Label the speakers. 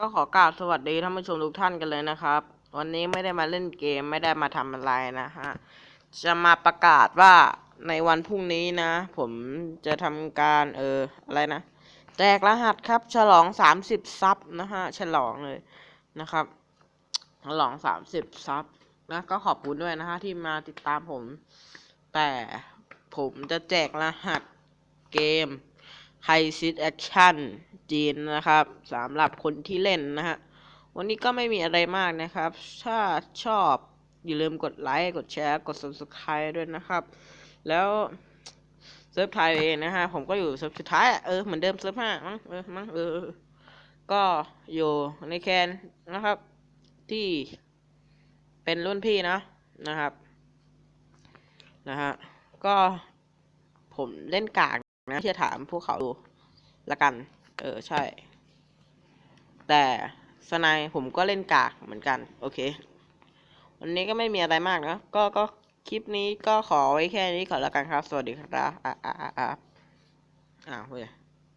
Speaker 1: ก็ขอกราบสวัสดีท่านผู้ชมทุกท่านกันเลยนะครับ วันนี้ไม่ได้มาเล่นเกมไม่ได้มาทำอะไรนะฮะ จะมาประกาศว่าในวันพรุ่งนี้นะ ผมจะทำการเอออะไรนะ แจกรหัสครับ ฉลองสามสิบซับนะฮะ ฉลองเลยนะครับ ฉลองสามสิบซับนะก็ขอบคุณด้วยนะฮะที่มาติดตามผม แต่ผมจะแจกรหัสเกม ไฮซิตแอคชั่นจีนนะครับสำหรับคนที่เล่นนะฮะ วันนี้ก็ไม่มีอะไรมากนะครับ ถ้าชอบอย่าลืมกดไลค์ กดแชร์ กด subscribe ด้วยนะครับ แล้วเซิร์ฟไทยเองนะฮะ ผมก็อยู่เซิร์ฟสุดท้าย เออ เหมือนเดิมเซิร์ฟห้ามั้งเออมั้งเออ ก็อยู่ในแคนนะครับ ที่เป็นรุ่นพี่นะนะครับ นะฮะ ก็ผมเล่นกาก นะที่จะถามพวกเขาดูละกัน เออใช่ แต่สไนายผมก็เล่นกากเหมือนกัน โอเค วันนี้ก็ไม่มีอะไรมากนะ ก็ก็คลิปนี้ก็ขอไว้แค่นี้ก่อนละกันครับ สวัสดีครับอ่าอ่าอ่าอ่าอ้าวเว้ย